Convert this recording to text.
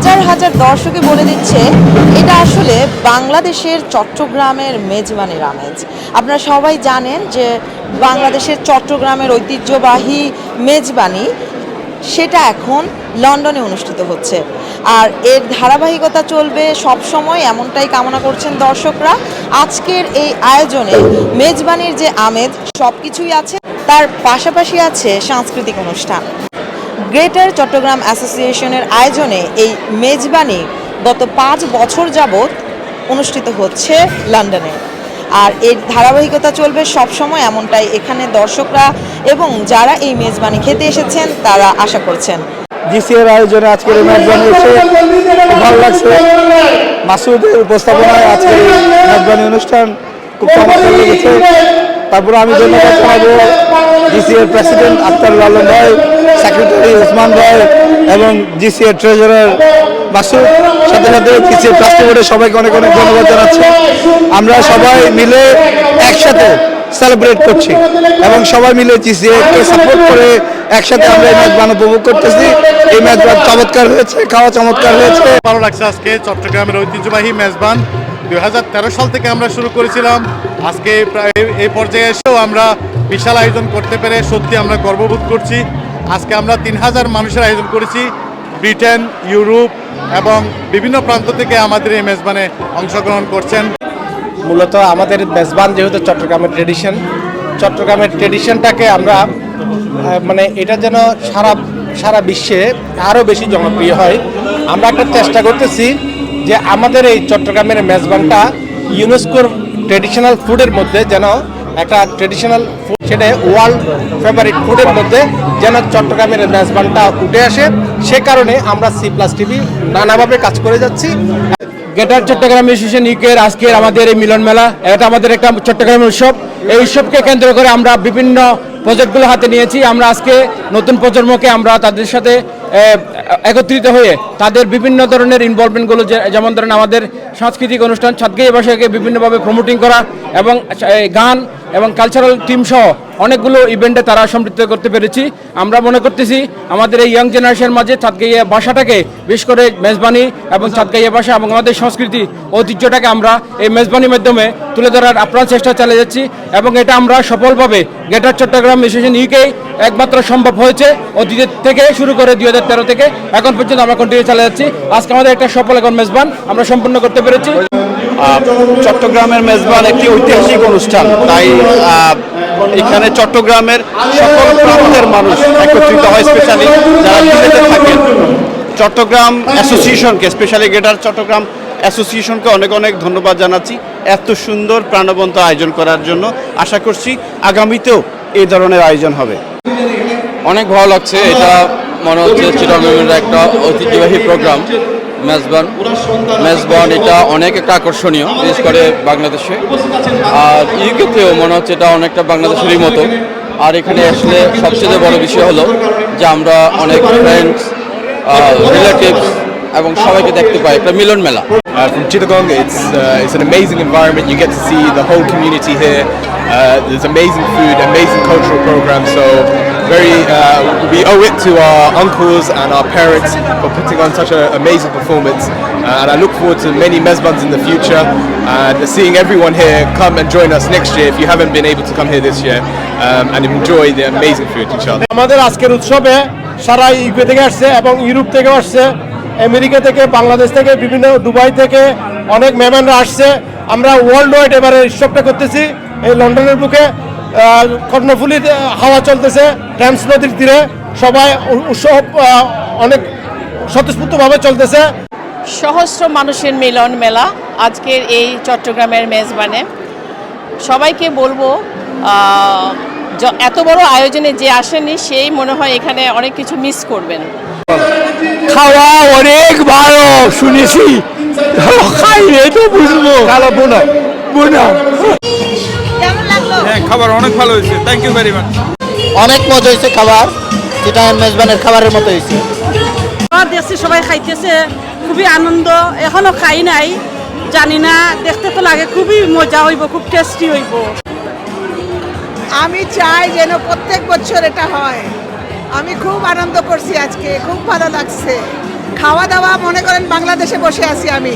হাজার হাজার দর্শকে বলে দিচ্ছে, এটা আসলে বাংলাদেশের চট্টগ্রামের মেজবানির আমেজ আপনারা সবাই জানেন যে বাংলাদেশের চট্টগ্রামের ঐতিহ্যবাহী মেজবানি, সেটা এখন লন্ডনে অনুষ্ঠিত হচ্ছে। আর এর ধারাবাহিকতা চলবে সব সময় এমনটাই কামনা করছেন দর্শকরা। আজকের এই আয়োজনে মেজবানির যে আমেজ সব কিছুই আছে, তার পাশাপাশি আছে সাংস্কৃতিক অনুষ্ঠান। গ্রেটার চট্টগ্রাম অ্যাসোসিয়েশনের আয়োজনে এই মেজবানি গত পাঁচ বছর যাবৎ অনুষ্ঠিত হচ্ছে লন্ডনে। আর এর ধারাবাহিকতা চলবে সবসময় এমনটাই এখানে দর্শকরা এবং যারা এই মেজবানি খেতে এসেছেন, তারা আশা করছেন। জিসিএর আয়োজনে আজকের মেজবানি খুব ভালো লাগছে। মাসুদের উপস্থাপনায় আজকের মেজবানি অনুষ্ঠান খুব চমৎকার লেগেছে। তারপরে আমি জিসিএর প্রেসিডেন্ট আক্তার লালন ভাই সেক্রেটারি উসমান ভাই এবং জিসিএর ট্রেজারার মাসুদ। সাথে সাথে জিসিএর ট্রাস্টি বোর্ডের সবাইকে অনেক অনেক ধন্যবাদ জানাচ্ছি। আমরা সবাই মিলে একসাথে সেলিব্রেট করছি এবং সবাই মিলে জিসিএকে সাপোর্ট করে একসাথে আমরা এই ম্যাচ বান উপভোগ করতেছি। এই ম্যাচ চমৎকার হয়েছে, খাওয়া চমৎকার হয়েছে। ভালো লাগছে আজকে, চট্টগ্রামের ঐতিহ্যবাহী মেজবান দু হাজার তেরো সাল থেকে আমরা শুরু করেছিলাম। আজকে প্রায় এই পর্যায়ে এসেও আমরা বিশাল আয়োজন করতে পেরে সত্যি আমরা গর্ববোধ করছি। আজকে আমরা তিন হাজার মানুষের আয়োজন করেছি, ব্রিটেন, ইউরোপ এবং বিভিন্ন প্রান্ত থেকে আমাদের এই মেজবানে অংশগ্রহণ করছেন। মূলত আমাদের মেজবান যেহেতু চট্টগ্রামের ট্রেডিশন চট্টগ্রামের ট্রেডিশনটাকে আমরা মানে এটা যেন সারা সারা বিশ্বে আরও বেশি জনপ্রিয় হয়। আমরা একটা চেষ্টা করতেছি যে আমাদের এই চট্টগ্রামের মেজবানটা ইউনেস্কোর ট্রেডিশনাল ফুডের মধ্যে যেন একটা ট্রেডিশনাল ফুড সেটা ওয়ার্ল্ড ফেভারিট ফুডের মধ্যে যেন চট্টগ্রামের মেজবানটা উঠে আসে। সে কারণে আমরা সি প্লাস টিভি নানাভাবে কাজ করে যাচ্ছি। গ্রেটার চট্টগ্রাম অ্যাসোসিয়েশন ইউকের আজকের আমাদের এই মিলন মেলা, এটা আমাদের একটা চট্টগ্রামের উৎসব। এই উৎসবকে কেন্দ্র করে আমরা বিভিন্ন প্রজেক্টগুলো হাতে নিয়েছি। আমরা আজকে নতুন প্রজন্মকে আমরা তাদের সাথে একত্রিত হয়ে তাদের বিভিন্ন ধরনের ইনভলভমেন্টগুলো যেমন ধরেন আমাদের সাংস্কৃতিক অনুষ্ঠান ছাদগাই ভাষাকে বিভিন্নভাবে প্রমোটিং করা এবং গান এবং কালচারাল টিম সহ অনেকগুলো ইভেন্টে তারা সম্পৃক্ত করতে পেরেছি। আমরা মনে করতেছি আমাদের এই ইয়াং জেনারেশনের মাঝে চাঁদগাইয়া ভাষাটাকে বিশেষ করে মেজবানি এবং চাঁদগাইয়া ভাষা এবং আমাদের সংস্কৃতি ঐতিহ্যটাকে আমরা এই মেজবানির মাধ্যমে তুলে ধরার আপ্রাণ চেষ্টা চালিয়ে যাচ্ছি এবং এটা আমরা সফলভাবে গ্রেটার চট্টগ্রাম অ্যাসোসিয়েশন ইউকে একমাত্র সম্ভব হয়েছে অতীতের থেকে শুরু করে দুই হাজার তেরো থেকে এখন পর্যন্ত আমরা কন্টিনিউ চালিয়ে যাচ্ছি। আজকে আমাদের একটা সফল এখন মেজবান আমরা সম্পূর্ণ করতে পেরেছি। চট্টগ্রামের মেজবান একটি ঐতিহাসিক অনুষ্ঠান। তাই আহ, এখানে চট্টগ্রামের সকল প্রান্তের মানুষ একত্রিত হয় স্পেশালি যারা বিলেতে থাকেন। চট্টগ্রাম অ্যাসোসিয়েশনকে স্পেশালি গ্রেটার চট্টগ্রাম অ্যাসোসিয়েশনকে অনেক অনেক ধন্যবাদ জানাচ্ছি এত সুন্দর প্রাণবন্ত আয়োজন করার জন্য। আশা করছি আগামীতেও এই ধরনের আয়োজন হবে। অনেক ভালো লাগছে এটা মনে হচ্ছে চিরঙ্গের একটা ঐতিহ্যবাহী প্রোগ্রাম মেজবান মেজবান এটা অনেক একটা আকর্ষণীয়, বিশেষ করে বাংলাদেশে। আর ইউকেতেও মনে হচ্ছে এটা অনেকটা বাংলাদেশেরই মতো। আর এখানে আসলে সবচেয়ে বড় বিষয় হলো যে আমরা অনেক ফ্রেন্ডস রিলেটিভস এবং সবাইকে দেখতে পাই, একটা মিলন মেলা Uh, from Chittagong, it's uh, it's an amazing environment. You get to see the whole community here. Uh, there's amazing food, amazing cultural programs. So very, uh, we owe it to our uncles and our parents for putting on such an amazing performance. Uh, and I look forward to many mezbans in the future and seeing everyone here come and join us next year if you haven't been able to come here this year um, and enjoy the amazing food, inshallah. আমাদের আজকের উৎসবে সারা UK থেকে আসছে এবং Europe থেকে আসছে America থেকে, বাংলাদেশ থেকে, বিভিন্ন দুবাই থেকে অনেক মেহমানরা আসছে। আমরা ওয়ার্ল্ড ওয়াইড এবারে উৎসবটা করতেছি, এই লন্ডনের বুকে। কর্ণফুলী হাওয়া চলতেছে ট্যামস নদীর তীরে। সবাই উৎসব অনেক স্বতঃস্ফূর্তভাবে চলতেছে। সহস্র মানুষের মিলন মেলা আজকের এই চট্টগ্রামের মেজবানে। সবাইকে বলব এত বড় আয়োজনে যে আসেনি সেই মনে হয় এখানে অনেক কিছু মিস করবেন। খাওয়া অনেক ভালো শুনেছি। খাইলে তো বুঝব। কালো বোনা। বোনা। হ্যাঁ খাবার অনেক ভালো হয়েছে। থ্যাংক ইউ ভেরি মাচ অনেক মজা হয়েছে খাবার যেটা মেজবানের খাবারের মতো হয়েছে। খাবার দেখছি সবাই খাইতেছে খুবই আনন্দ। এখনও খাই নাই জানি না দেখতে তো লাগে খুবই মজা হইব খুব টেস্টি হইব। আমি চাই যেন প্রত্যেক বছর এটা হয়। আমি খুব আনন্দ করছি আজকে, খুব ভালো লাগছে। খাওয়া দাওয়া মনে করেন বাংলাদেশে বসে আছি আমি।